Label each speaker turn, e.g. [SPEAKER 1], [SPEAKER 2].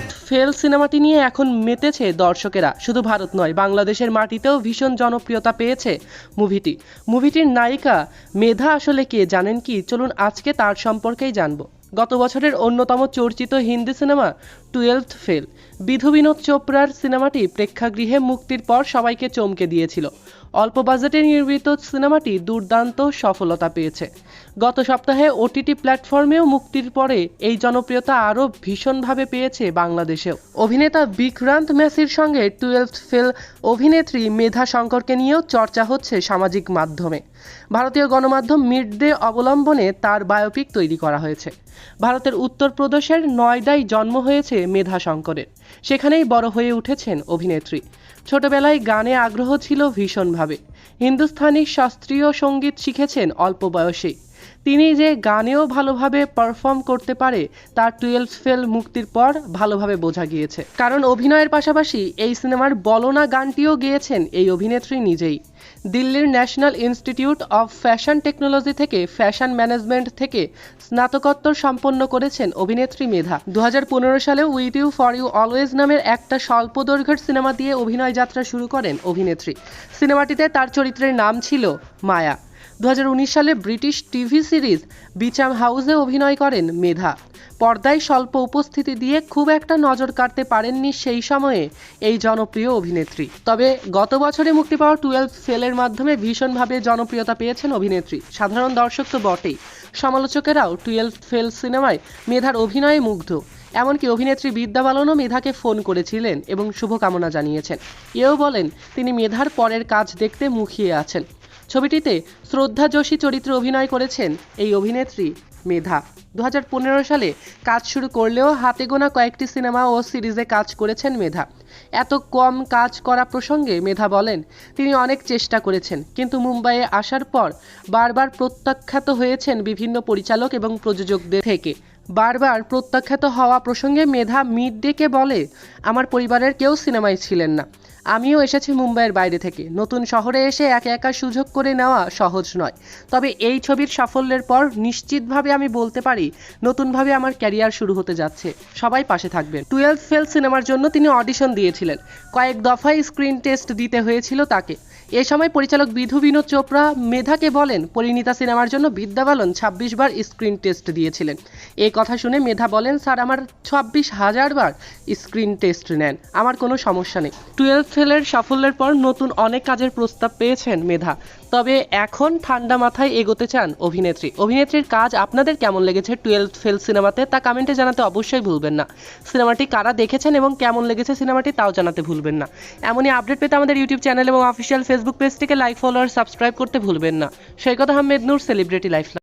[SPEAKER 1] Fail সিনেমাটি নিয়ে এখন মেতেছে দর্শকেরা। শুধু ভারত নয়, বাংলাদেশের মাটিতেও ভীষণ জনপ্রিয়তা পেয়েছে মুভিটি। মুভিটির নায়িকা মেধা আসলে কে জানেন কি? চলুন আজকে তার সম্পর্কেই জানব। গত বছরের অন্যতম চর্চিত Hindi cinema twelfth fail. Vidhu Vinod চোপড়ার সিনেমাটি প্রেক্ষাগৃহে মুক্তির পর সবাইকে চমকে দিয়েছিল। অল্প বাজেটে নির্মিত সিনেমাটি দুর্দান্ত সফলতা পেয়েছে। গত সপ্তাহে ওটিটি প্ল্যাটফর্মেও মুক্তির পরে এই জনপ্রিয়তা আরও ভীষণভাবে পেয়েছে বাংলাদেশেও। অভিনেতা বিক্রান্ত মেসির সঙ্গে টুয়েলথ ফেল অভিনেত্রী মেধা শঙ্করকে নিয়েও চর্চা হচ্ছে সামাজিক মাধ্যমে। ভারতীয় গণমাধ্যম মিড ডে অবলম্বনে তার বায়োপিক তৈরি করা হয়েছে। ভারতের উত্তরপ্রদেশের নয়ডায় জন্ম হয়েছে মেধা শঙ্করের। সেখানেই বড় হয়ে উঠেছেন অভিনেত্রী। ছোটবেলায় গানে আগ্রহ ছিল ভীষণভাবে। হিন্দুস্থানি শাস্ত্রীয় সংগীত শিখেছেন অল্প বয়সেই। তিনি যে গানেও ভালোভাবে পারফর্ম করতে পারে, তার টুয়েলভ ফেল মুক্তির পর ভালোভাবে বোঝা গিয়েছে। কারণ অভিনয়ের পাশাপাশি এই সিনেমার বলনা গানটিও গেয়েছেন এই অভিনেত্রী নিজেই। দিল্লির national institute of fashion technology থেকে ফ্যাশন ম্যানেজমেন্ট থেকে স্নাতকোত্তর সম্পন্ন করেছেন অভিনেত্রী মেধা। দু হাজার পনেরো সালে with you for you always নামের একটা স্বল্প দৈর্ঘ্যের সিনেমা দিয়ে অভিনয় যাত্রা শুরু করেন অভিনেত্রী। সিনেমাটিতে তার চরিত্রের নাম ছিল মায়া। দু হাজার উনিশ সালে ব্রিটিশ টিভি সিরিজ বিচাম হাউসে অভিনয় করেন মেধা। পর্দায় স্বল্প উপস্থিতি দিয়ে খুব একটা নজর কাড়তে পারেননি সেই সময়ে এই জনপ্রিয় অভিনেত্রী। তবে গত বছরে মুক্তি পাওয়া টুয়েলভ ফেলের মাধ্যমে ভীষণভাবে জনপ্রিয়তা পেয়েছেন অভিনেত্রী। সাধারণ দর্শক তো বটেই। সমালোচকেরাও টুয়েলভ ফেল সিনেমায় মেধার অভিনয়ে মুগ্ধ। এমনকি অভিনেত্রী বিদ্যা বালনও মেধাকে ফোন করেছিলেন এবং শুভকামনা জানিয়েছেন। এও বলেন, তিনি মেধার পরের কাজ দেখতে মুখিয়ে আছেন। ছবিটিতে শ্রদ্ধা যোশী চরিত্রে অভিনয় করেছেন এই অভিনেত্রী মেধা। দু হাজার পনেরো সালে কাজ শুরু করলেও হাতে গোনা কয়েকটি সিনেমা ও সিরিজে কাজ করেছেন মেধা। এত কম কাজ করা প্রসঙ্গে মেধা বলেন, তিনি অনেক চেষ্টা করেছেন, কিন্তু মুম্বাইয়ে আসার পর বারবার প্রত্যাখ্যাত হয়েছেন বিভিন্ন পরিচালক এবং প্রযোজকদের থেকে। বারবার প্রত্যাখ্যাত হওয়া প্রসঙ্গে মেধা মিড ডেকে বলে, আমার পরিবারের কেউ সিনেমায় ছিলেন না। আমিও এসেছি মুম্বাইয়ের বাইরে থেকে। নতুন শহরে এসে একা একা সুযোগ করে নেওয়া সহজ নয়। তবে এই ছবির সাফল্যের পর নিশ্চিতভাবে আমি বলতে পারি, নতুনভাবে আমার ক্যারিয়ার শুরু হতে যাচ্ছে। সবাই পাশে থাকবেন। টুয়েলভ ফেল সিনেমার জন্য তিনি অডিশন দিয়েছিলেন। কয়েক দফায় স্ক্রিন টেস্ট দিতে হয়েছিল তাকে। এ সময় পরিচালক বিধু বিনোদ চোপড়া মেধাকে বলেন, পরিণীতা সিনেমার জন্য বিদ্যা বালন ছাব্বিশ বার স্ক্রিন টেস্ট দিয়েছিলেন। এই কথা শুনে মেধা বলেন, স্যার, আমার ছাব্বিশ হাজার বার স্ক্রিন টেস্ট নেন। আমার কোনো সমস্যা নেই। টুয়েলভ ফেলের সাফল্যের পর নতুন অনেক কাজের প্রস্তাব পেয়েছেন মেধা। তবে এখন ঠান্ডা মাথায় এগোতে চান অভিনেত্রী। অভিনেত্রীর কাজ আপনাদের কেমন লেগেছে টুয়েলভ ফেল সিনেমাতে তা কমেন্টে জানাতে অবশ্যই ভুলবেন না। সিনেমাটি কারা দেখেছেন এবং কেমন লেগেছে সিনেমাটি তাও জানাতে ভুলবেন না। এমনই আপডেট পেতে আমাদের ইউটিউব চ্যানেল এবং অফিসিয়াল ফেসবুক পেজটিকে লাইক ফলো আর সাবস্ক্রাইব করতে ভুলবেন না। Saikat Ahmed Noor celebrity life